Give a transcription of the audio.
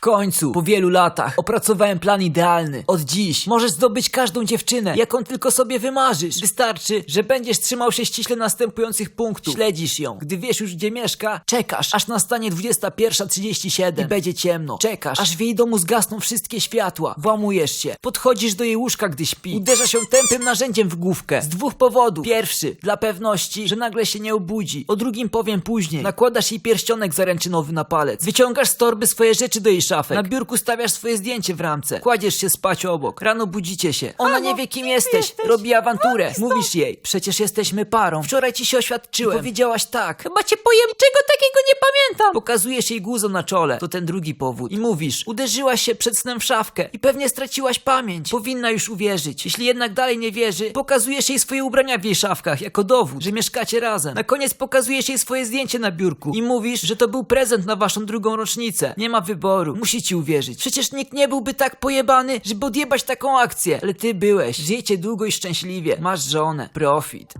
końcu, po wielu latach, opracowałem plan idealny. Od dziś możesz zdobyć każdą dziewczynę, jaką tylko sobie wymarzysz. Wystarczy, że będziesz trzymał się ściśle następujących punktów. Śledzisz ją. Gdy wiesz już gdzie mieszka, czekasz, aż nastanie 21.37 i będzie ciemno. Czekasz, aż w jej domu zgasną wszystkie światła. Włamujesz się. Podchodzisz do jej łóżka, gdy śpi. Uderzasz ją tępym narzędziem w główkę. Z dwóch powodów. Pierwszy, dla pewności, że nagle się nie obudzi. O drugim powiem później. Nakładasz jej pierścionek zaręczynowy na palec. Wyciągasz z torby swoje rzeczy do jej szafek. Na biurku stawiasz swoje zdjęcie w ramce. Kładziesz się spać obok. Rano budzicie się. Ona nie wie kim jesteś. Robi awanturę. Mówisz jej, przecież jesteśmy parą. Wczoraj ci się oświadczyłem. Powiedziałaś tak. Chyba cię pojem, czego takiego nie pamiętam. Pokazujesz jej guzo na czole. To ten drugi powód. I mówisz, uderzyłaś się przed snem w szafkę i pewnie straciłaś pamięć. Powinna już uwierzyć. Jeśli jednak dalej nie wierzy, pokazujesz jej swoje ubrania w jej szafkach jako dowód, że mieszkacie razem. Na koniec pokazujesz jej swoje zdjęcie na biurku i mówisz, że to był prezent na waszą drugą rocznicę. Nie ma wyboru. Musi ci uwierzyć. Przecież nikt nie byłby tak pojebany, żeby odjebać taką akcję. Ale ty byłeś. Żyjcie długo i szczęśliwie. Masz żonę. Profit.